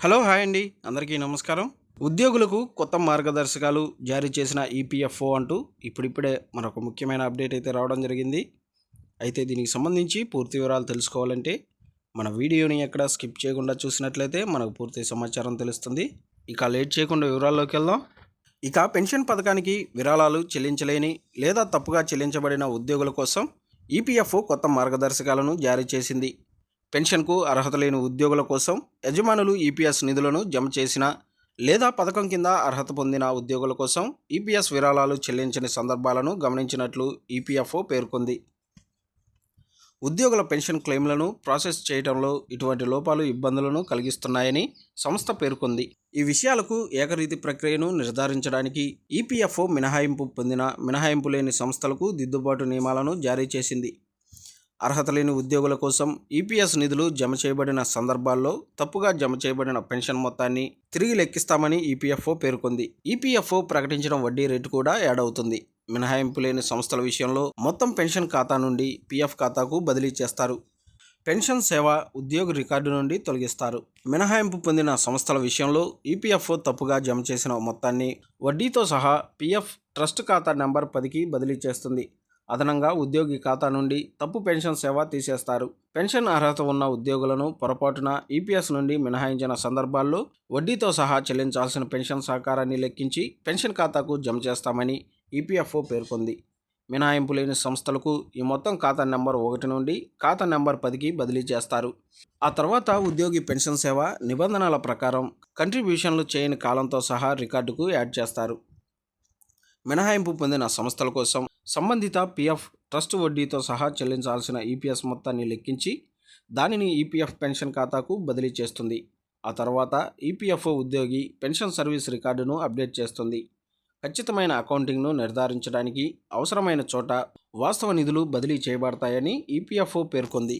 Hello hi అండి. అందరికీ నమస్కారం. ఉద్యోగులకు కొత్త మార్గదర్శకాలు జారీ చేసిన ఈపీఎఫ్ఓ అంటూ ఇప్పుడిప్పుడే మరొక ముఖ్యమైన అప్డేట్ అయితే రావడం జరిగింది. అయితే దీనికి సంబంధించి పూర్తి వివరాలు తెలుసుకోవాలంటే మన వీడియోని ఎక్కడ స్కిప్ చేయకుండా చూసినట్లయితే మనకు పూర్తి సమాచారం తెలుస్తుంది. ఇక లేట్ చేయకుండా వివరాల్లోకి వెళ్దాం. ఇక పెన్షన్ పథకానికి విరాళాలు చెల్లించలేని లేదా తప్పుగా చెల్లించబడిన ఉద్యోగుల కోసం ఈపీఎఫ్ఓ కొత్త మార్గదర్శకాలను జారీ చేసింది. పెన్షన్కు అర్హత లేని ఉద్యోగుల కోసం యజమానులు ఈపీఎస్ నిధులను జమ చేసిన లేదా పథకం కింద అర్హత పొందిన ఉద్యోగుల కోసం ఈపీఎస్ విరాళాలు చెల్లించని సందర్భాలను గమనించినట్లు ఈపీఎఫ్ఓ పేర్కొంది. ఉద్యోగుల పెన్షన్ క్లెయిమ్లను ప్రాసెస్ చేయడంలో ఇటువంటి లోపాలు ఇబ్బందులను కలిగిస్తున్నాయని సంస్థ పేర్కొంది. ఈ విషయాలకు ఏకరీతి ప్రక్రియను నిర్ధారించడానికి ఈపీఎఫ్ఓ మినహాయింపు పొందిన మినహాయింపు లేని సంస్థలకు దిద్దుబాటు నియమాలను జారీ చేసింది. అర్హత లేని ఉద్యోగుల కోసం ఈపీఎస్ నిధులు జమ చేయబడిన సందర్భాల్లో తప్పుగా జమ చేయబడిన పెన్షన్ మొత్తాన్ని తిరిగి లెక్కిస్తామని ఈపీఎఫ్ఓ పేర్కొంది. ఈపీఎఫ్ఓ ప్రకటించిన వడ్డీ రేటు కూడా యాడ్ అవుతుంది. మినహాయింపు లేని సంస్థల విషయంలో మొత్తం పెన్షన్ ఖాతా నుండి పీఎఫ్ ఖాతాకు బదిలీ చేస్తారు. పెన్షన్ సేవ ఉద్యోగి రికార్డు నుండి తొలగిస్తారు. మినహాయింపు పొందిన సంస్థల విషయంలో ఈపీఎఫ్ఓ తప్పుగా జమ చేసిన మొత్తాన్ని వడ్డీతో సహా పీఎఫ్ ట్రస్ట్ ఖాతా నెంబర్ పదికి బదిలీ చేస్తుంది. అదనంగా ఉద్యోగి ఖాతా నుండి తప్పు పెన్షన్ సేవ తీసేస్తారు. పెన్షన్ అర్హత ఉన్న ఉద్యోగులను పొరపాటున ఈపీఎస్ నుండి మినహాయించిన సందర్భాల్లో వడ్డీతో సహా చెల్లించాల్సిన పెన్షన్ సహకారాన్ని లెక్కించి పెన్షన్ ఖాతాకు జమ చేస్తామని ఈపీఎఫ్ఓ పేర్కొంది. మినహాయింపు లేని సంస్థలకు ఈ మొత్తం ఖాతా నెంబర్ ఒకటి నుండి ఖాతా నెంబర్ పదికి బదిలీ చేస్తారు. ఆ తర్వాత ఉద్యోగి పెన్షన్ సేవ నిబంధనల ప్రకారం కంట్రిబ్యూషన్లు చేయని కాలంతో సహా రికార్డుకు యాడ్ చేస్తారు. మినహాయింపు పొందిన సంస్థల కోసం సంబంధిత పీఎఫ్ ట్రస్ట్ వడ్డీతో సహా చెల్లించాల్సిన ఈపీఎస్ మొత్తాన్ని లెక్కించి దానిని ఈపీఎఫ్ పెన్షన్ ఖాతాకు బదిలీ చేస్తుంది. ఆ తర్వాత ఈపీఎఫ్ఓ ఉద్యోగి పెన్షన్ సర్వీస్ రికార్డును అప్డేట్ చేస్తుంది. ఖచ్చితమైన అకౌంటింగ్ను నిర్ధారించడానికి అవసరమైన చోట వాస్తవ నిధులు బదిలీ చేయబడతాయని ఈపీఎఫ్ఓ పేర్కొంది.